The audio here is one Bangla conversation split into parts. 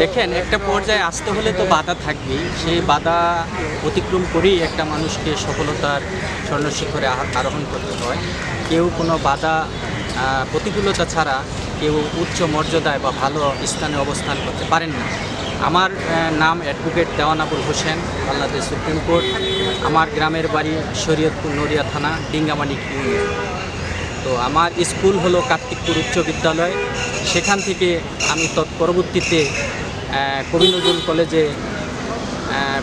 দেখেন, একটা পর্যায়ে আসতে হলে তো বাধা থাকবেই। সেই বাধা অতিক্রম করেই একটা মানুষকে সফলতার স্বর্ণ শিখরে আহ- আরোহণ করতে হয়। কেউ কোনো বাধা প্রতিকূলতা ছাড়া কেউ উচ্চ মর্যাদায় বা ভালো স্থানে অবস্থান করতে পারেন না। আমার নাম advocate Dewan Abul Hossain, Bangladesh supreme court. আমার গ্রামের বাড়ি শরীয়তপুর নড়িয়া থানা, ডিঙ্গামানিক ইউনিয়ন। তো আমার স্কুল হলো কার্তিকপুর উচ্চ বিদ্যালয়। সেখান থেকে আমি তৎপরবর্তীতে কবি নজরুল কলেজে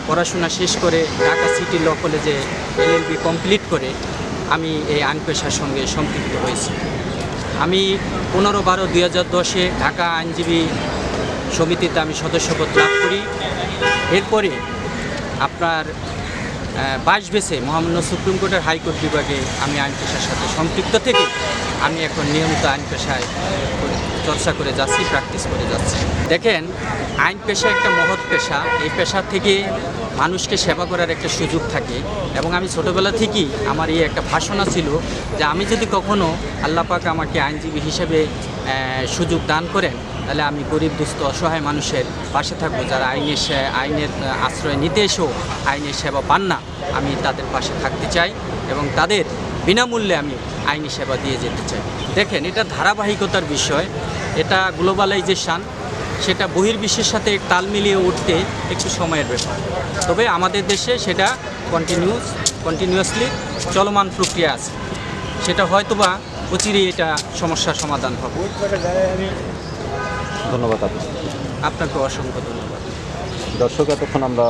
পড়াশোনা শেষ করে ঢাকা সিটি ল কলেজে এলএলবি কমপ্লিট করে আমি এই আইন পেশার সঙ্গে সম্পৃক্ত হয়েছি। আমি পনেরো বারো দুই হাজার দশে ঢাকা আইনজীবী সমিতিতে আমি সদস্যপদ লাভ করি। এরপরে আপনার বাইশ বেসে মহামান্য সুপ্রিম কোর্টের হাইকোর্ট বিভাগে আমি আইন পেশার সাথে সম্পৃক্ত থেকে আমি এখন নিয়মিত আইন পেশায় চর্চা করে যাচ্ছি প্র্যাকটিস করে যাচ্ছি। দেখেন, আইন পেশা একটা মহৎ পেশা। এই পেশা থেকে মানুষকে সেবা করার একটা সুযোগ থাকে। এবং আমি ছোটোবেলা থেকেই আমার এই একটা ভাষণা ছিল যে আমি যদি কখনও আল্লাপাক আমাকে আইনজীবী হিসেবে সুযোগ দান করেন তাহলে আমি গরিব, দুস্থ, অসহায় মানুষের পাশে থাকব, যারা আইনের আইনের আশ্রয় নিতে এসেও আইনের সেবা পান না, আমি তাদের পাশে থাকতে চাই এবং তাদের বিনামূল্যে আমি আইনি সেবা দিয়ে যেতে চাই। দেখেন, এটা ধারাবাহিকতার বিষয়, এটা গ্লোবালাইজেশন, সেটা বহির্বিশ্বের সাথে তাল মিলিয়ে উঠতে একটু সময়ের ব্যাপার। তবে আমাদের দেশে সেটা কন্টিনিউস কন্টিনিউয়াসলি চলমান প্রক্রিয়া আছে। সেটা হয়তোবা অচিরেই এটা সমস্যার সমাধান হবে। ধন্যবাদ আপনি আপনাকে অসংখ্য ধন্যবাদ। দর্শক, এতক্ষণ আমরা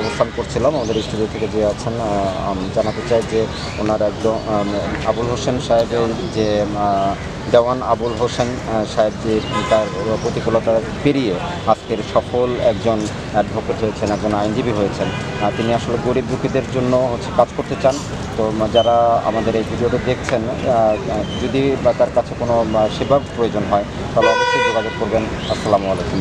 অবস্থান করছিলাম। আমাদের স্টুডিও থেকে যে আছেন জানাতে চাই যে ওনার একদম আবুল হোসেন সাহেবের যে দেওয়ান আবুল হোসেন সাহেব যে, তার প্রতিকূলতা পেরিয়ে আজকের সফল একজন অ্যাডভোকেট হয়েছেন, একজন আইনজীবী হয়েছেন। তিনি আসলে গরিব দুঃখীদের জন্য হচ্ছে কাজ করতে চান। তো যারা আমাদের এই ভিডিওটা দেখছেন যদি বা তার কাছে কোনো সেবার প্রয়োজন হয়, তাহলে অবশ্যই যোগাযোগ করবেন। আসসালামু আলাইকুম।